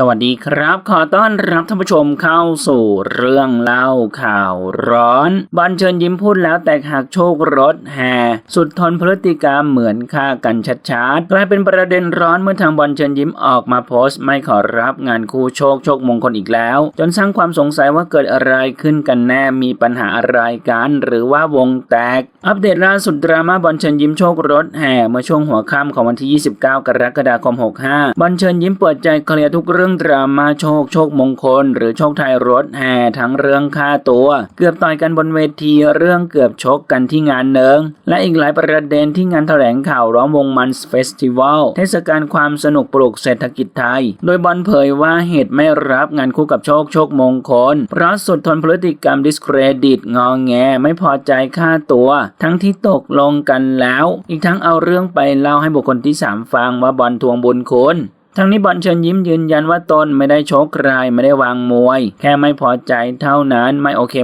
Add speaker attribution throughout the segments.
Speaker 1: สวัสดีครับ ขอต้อนรับท่านผู้ชมเข้าสู่เรื่องเล่าข่าวร้อนบอลเชิญยิ้มพูดแล้วแต่หากโชครถแห่สุดทนพฤติกรรมเหมือนฆ่ากันชัดๆกลายเป็นประเด็นร้อนเมื่อทางบอลเชิญยิ้มออกมาโพสต์ ไม่ขอรับงานคู่โชคโชคมงคลอีกแล้ว จนสร้างความสงสัยว่าเกิดอะไรขึ้นกันแน่มีปัญหาอะไรกันหรือว่าวงแตก อัปเดตล่าสุดดราม่าบอลเชิญยิ้มโชครถแห่เมื่อช่วงหัวค่ำของวันที่ 29 กรกฎาคม 65บอลเชิญยิ้มเปิดใจเคลียร์ทุกเรื่องดราม่าโชคโชคมงคล หรือโชคไทยรถแห่ทั้งเรื่องค่าตัว เกือบต่อยกันบนเวทีเรื่องเกือบชกกันที่งานเนิงและอีกหลายประเด็นที่งานแถลงข่าวร้องวงมันส์เฟสติวัลเทศกาลความสนุกปลุกเศรษฐกิจไทย โดยบอลเผยว่าเหตุไม่รับงานคู่กับโชคโชคมงคล เพราะสุดทนพฤติกรรมดิสเครดิตงอแงไม่พอใจค่าตัว ทั้งที่ตกลงกันแล้ว อีกทั้งเอาเรื่องไปเล่าให้บุคคลที่สามฟังว่าบอลทวงบุญคุณ ทั้งนี้บอลเชิญยิ้มยืนยันว่าตนไม่ได้โชคใครไม่ได้วางมวย แค่ไม่พอใจเท่านั้นไม่โอเค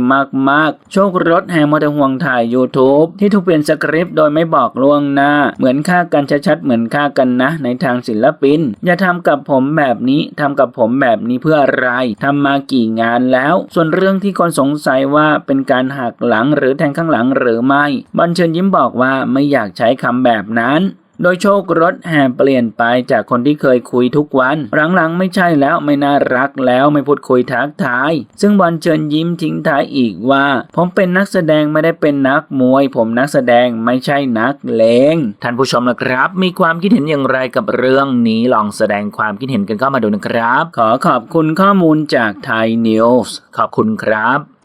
Speaker 1: มากๆ โชครถแห่มอเตอร์ห่วงถ่าย YouTube ที่ถูกเปลี่ยนสคริปต์โดยไม่บอกล่วงหน้า เหมือนฆ่ากันชัดๆเหมือนฆ่ากันนะ ในทางศิลปิน อย่าทำกับผมแบบนี้ทำกับผมแบบนี้เพื่ออะไรทำมากี่งานแล้ว ส่วนเรื่องที่คนสงสัยว่าเป็นการหักหลังหรือแทงข้างหลังหรือไม่บอลเชิญยิ้มบอกว่าไม่อยากใช้คำแบบนั้น โดยโชครถแห่เปลี่ยนไปจากคนที่เคยคุยทุกวัน หลังๆไม่ใช่แล้วไม่น่ารักแล้วไม่พูดคุยทักทาย ซึ่งบอลเชิญยิ้มทิ้งท้ายอีกว่า ผมเป็นนักแสดงไม่ได้เป็นนักมวย ผมนักแสดงไม่ใช่นักเลงท่านผู้ชมนะครับ มีความคิดเห็นอย่างไรกับเรื่องนี้ลองแสดงความคิดเห็นกันเข้ามาดูนะครับ ขอขอบคุณข้อมูลจากไทยนิวส์ขอบคุณครับ